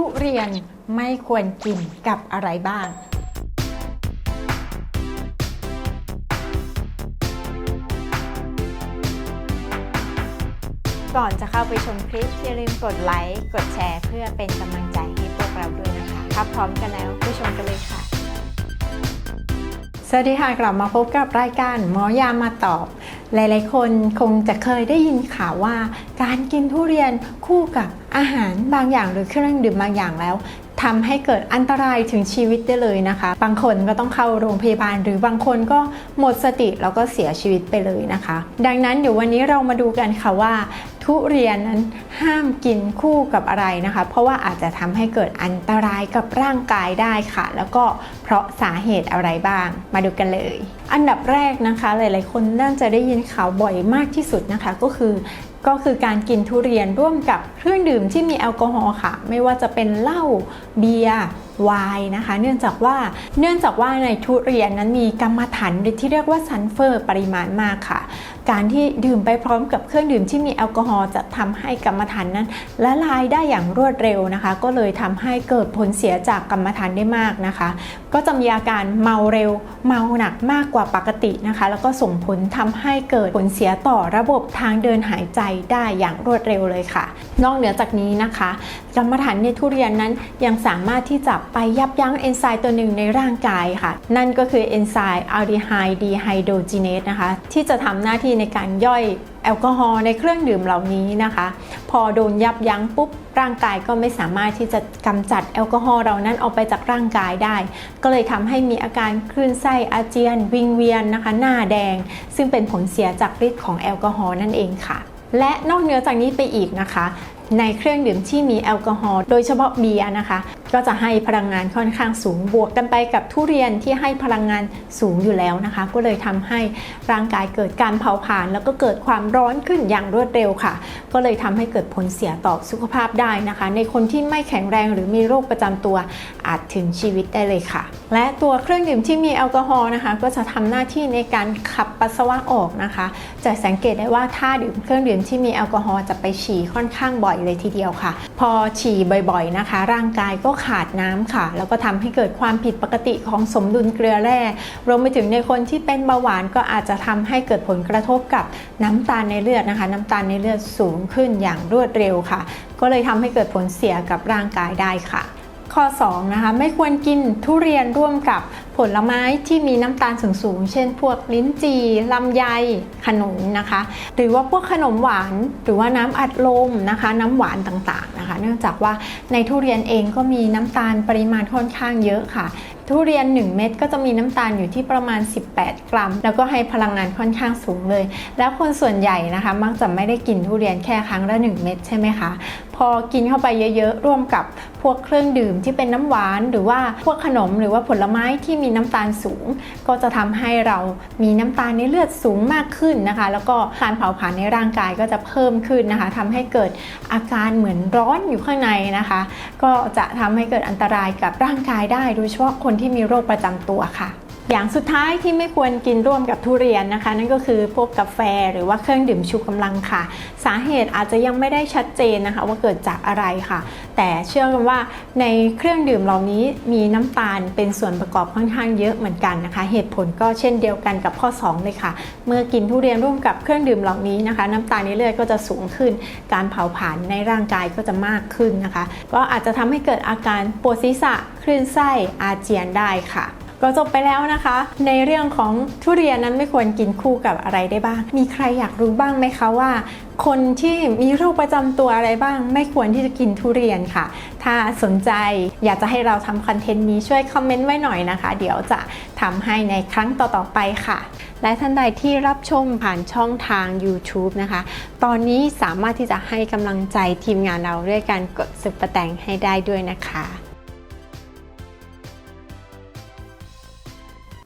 ทุเรียนไม่ควรกินกับอะไรบ้าง ก่อนจะเข้าไปชมคลิปอย่าลืมกดไลค์ กดแชร์ เพื่อเป็นกำลังใจให้พวกเราด้วยนะคะถ้าพร้อมกันแล้วไปชมกันเลยค่ะ สวัสดีค่ะกลับมาพบกับรายการหมอยามาตอบ หลายๆ คนคงจะเคยได้ยินข่าวว่า การกินทุเรียนคู่กับอาหารบางอย่างหรือเครื่องดื่มบางอย่างแล้วทำให้เกิดอันตรายถึงชีวิตได้เลยนะคะ บางคนก็ต้องเข้าโรงพยาบาล หรือบางคนก็หมดสติแล้วก็เสียชีวิตไปเลยนะคะ ดังนั้นเดี๋ยววันนี้เรามาดูกันค่ะว่า ทุเรียนนั้นห้ามกินคู่กับอะไรนะคะ เพราะว่าอาจจะทำให้เกิดอันตรายกับร่างกายได้ค่ะ แล้วก็เพราะสาเหตุอะไรบ้าง มาดูกันเลย อันดับแรกนะคะหลายๆ คนน่าจะได้ยินข่าวบ่อยมากที่สุดนะคะ ก็คือก็คือการกินทุเรียนร่วมกับเครื่องดื่มที่มีแอลกอฮอล์ค่ะ ไม่ว่าจะเป็นเหล้าเบียร์ วน์นะคะ เนื่องจากว่าเนื่องจากว่าในทุเรียนนั้นมีกรรมฐานที่เรียกว่าซัลเฟอร์ปริมาณมากค่ะ การที่ดื่มไปพร้อมกับเครื่องดื่มที่มีแอลกอฮอล์จะทำให้กรรมฐานนั้นละลายได้อย่างรวดเร็วนะคะ ก็เลยทำให้เกิดผลเสียจากกรรมฐานได้มากนะคะ ก็จะมีอาการเมาเร็ว เมาหนักมากกว่าปกตินะคะ แล้วก็ส่งผลทำให้เกิดผลเสียต่อระบบทางเดินหายใจได้อย่างรวดเร็วเลยค่ะ นอกเหนือจากนี้นะคะ กรรมฐานในทุเรียนนั้นยังสามารถที่จะไปยับยั้งเอนไซม์ตัวหนึ่งในร่างกายค่ะ นั่นก็คือเอนไซม์อัลดีไฮดีไฮโดรเจเนสนะคะ ที่จะทำหน้าที่ในการย่อยแอลกอฮอล์ในเครื่องดื่มเหล่านี้นะคะ พอโดนยับยั้งปุ๊บร่างกายก็ไม่สามารถที่จะกำจัดแอลกอฮอล์เหล่านั้นออกไปจากร่างกายได้ ก็เลยทำให้มีอาการคลื่นไส้อาเจียน วิงเวียนนะคะ หน้าแดง ซึ่งเป็นผลเสียจากฤทธิ์ของแอลกอฮอล์นั่นเองค่ะ และนอกเหนือจากนี้ไปอีกนะคะ ในเครื่องดื่มที่มีแอลกอฮอล์โดยเฉพาะเบียร์นะคะก็จะให้พลังงานค่อนข้างสูงบวกกันไปกับทุเรียนที่ให้พลังงานสูงอยู่แล้วนะคะ ก็เลยทำให้ร่างกายเกิดการเผาผลาญแล้วก็เกิดความร้อนขึ้นอย่างรวดเร็วค่ะ ก็เลยทำให้เกิดผลเสียต่อสุขภาพได้นะคะ ในคนที่ไม่แข็งแรงหรือมีโรคประจำตัวอาจถึงชีวิตได้เลยค่ะ และตัวเครื่องดื่มที่มีแอลกอฮอล์นะคะ ก็จะทำหน้าที่ในการขับปัสสาวะออกนะคะ จะสังเกตได้ว่าถ้าดื่มเครื่องดื่มที่มีแอลกอฮอล์จะไปฉี่ค่อนข้างบ่อยเลยทีเดียวค่ะ พอฉี่บ่อย ๆนะคะ ร่างกายก็ขาดน้ำค่ะ แล้วก็ทำให้เกิดความผิดปกติของสมดุลเกลือแร่ รวมไปถึงในคนที่เป็นเบาหวานก็อาจจะทำให้เกิดผลกระทบกับน้ำตาลในเลือดนะคะ น้ำตาลในเลือดสูงขึ้นอย่างรวดเร็วค่ะ ก็เลยทำให้เกิดผลเสียกับร่างกายได้ค่ะ ข้อ2นะคะไม่ควรกินทุเรียนร่วมกับ ผลไม้ที่มีน้ำตาลสูงๆ เช่น พวกลิ้นจี่ลำไยขนุนนะคะ หรือว่าพวกขนมหวาน หรือว่าน้ำอัดลมนะคะ น้ำหวานต่างๆนะคะ เนื่องจากว่าในทุเรียนเองก็มีน้ำตาลปริมาณค่อนข้างเยอะค่ะ ทุเรียน 1 เม็ดก็จะมีน้ำตาลอยู่ที่ประมาณ 18 กรัม แล้วก็ให้พลังงานค่อนข้างสูงเลย แล้วคนส่วนใหญ่นะคะ มักจะไม่ได้กินทุเรียนแค่ครั้งละ 1 เม็ดใช่ไหมคะพอกินเข้าไปเยอะๆร่วมกับพวกเครื่องดื่มที่เป็นน้ำหวาน หรือว่าพวกขนมหรือว่าผลไม้ที่มีีน้ำตาลสูง ก็จะทำให้เรามีน้ำตาลในเลือดสูงมากขึ้นนะคะ แล้วก็การเผาผลาญในร่างกายก็จะเพิ่มขึ้นนะคะทำให้เกิดอาการเหมือนร้อนอยู่ข้างในนะคะ ก็จะทำให้เกิดอันตรายกับร่างกายได้ โดยเฉพาะคนที่มีโรคประจำตัวค่ะ อย่างสุดท้ายที่ไม่ควรกินร่วมกับทุเรียนนะคะ นั่นก็คือพวกกาแฟหรือว่าเครื่องดื่มชูกำลังค่ะ สาเหตุอาจจะยังไม่ได้ชัดเจนนะคะ ว่าเกิดจากอะไรค่ะ แต่เชื่อกันว่าในเครื่องดื่มเหล่านี้มีน้ำตาลเป็นส่วนประกอบค่อนข้างเยอะเหมือนกันนะคะ เหตุผลก็เช่นเดียวกันกับข้อ 2 เลยค่ะ เมื่อกินทุเรียนร่วมกับเครื่องดื่มเหล่านี้นะคะ น้ำตาลในเลือดก็จะสูงขึ้น การเผาผลาญในร่างกายก็จะมากขึ้นนะคะ ก็อาจจะทำให้เกิดอาการปวดศีรษะคลื่นไส้อาเจียนได้ค่ะ ก็จบไปแล้วนะคะ ในเรื่องของทุเรียนนั้นไม่ควรกินคู่กับอะไรได้บ้าง มีใครอยากรู้บ้างไหมคะว่า คนที่มีโรคประจำตัวอะไรบ้าง ไม่ควรที่จะกินทุเรียนค่ะ ถ้าสนใจอยากจะให้เราทำคอนเทนต์นี้ช่วยคอมเมนต์ไว้หน่อยนะคะ เดี๋ยวจะทำให้ในครั้งต่อๆไปค่ะ และท่านใดที่รับชมผ่านช่องทาง YouTube นะคะ ตอนนี้สามารถที่จะให้กำลังใจทีมงานเราด้วยการกดสุปเปร์แตงให้ได้ด้วยนะคะ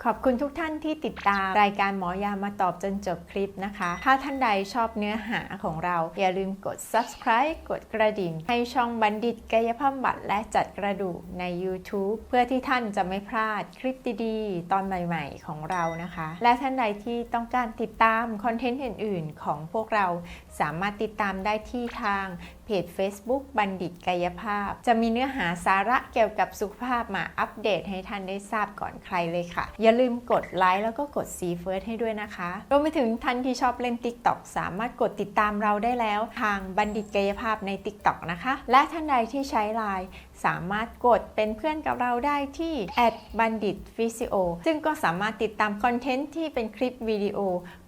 ขอบคุณทุกท่านที่ติดตามรายการหมอยามาตอบจนจบคลิปนะคะ ถ้าท่านใดชอบเนื้อหาของเรา อย่าลืมกด subscribe กดกระดิ่ง ให้ช่องบัณฑิตกายภาพบำบัดและจัดกระดูกใน YouTube เพื่อที่ท่านจะไม่พลาดคลิปดีๆ ตอนใหม่ๆของเรานะคะ และท่านใดที่ต้องการติดตามคอนเทนต์อื่นๆ ของพวกเราสามารถติดตามได้ที่ทางเพจ Facebook บัณฑิตกายภาพ จะมีเนื้อหาสาระเกี่ยวกับสุขภาพมาอัปเดตให้ท่านได้ทราบก่อนใครเลยค่ะ อย่าลืมกดไลค์แล้วก็กด See First ให้ด้วยนะคะ รวมไปถึงท่านที่ชอบเล่น TikTok สามารถกดติดตามเราได้แล้ว ทางบัณฑิตกายภาพใน TikTok นะคะ และท่านใดที่ใช้ไลน์สามารถกดเป็นเพื่อนกับเราได้ที่บัณฑิตฟิสิโอซึ่งก็สามารถติดตามคอนเทนต์ที่เป็นคลิปวิดีโอ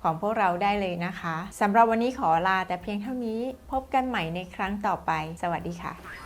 ของพวกเราได้เลยนะคะสำหรับวันนี้ขอลาแต่เพียงเท่านี้พบกันใหม่ในครัรั้งต่อไป สวัสดีค่ะ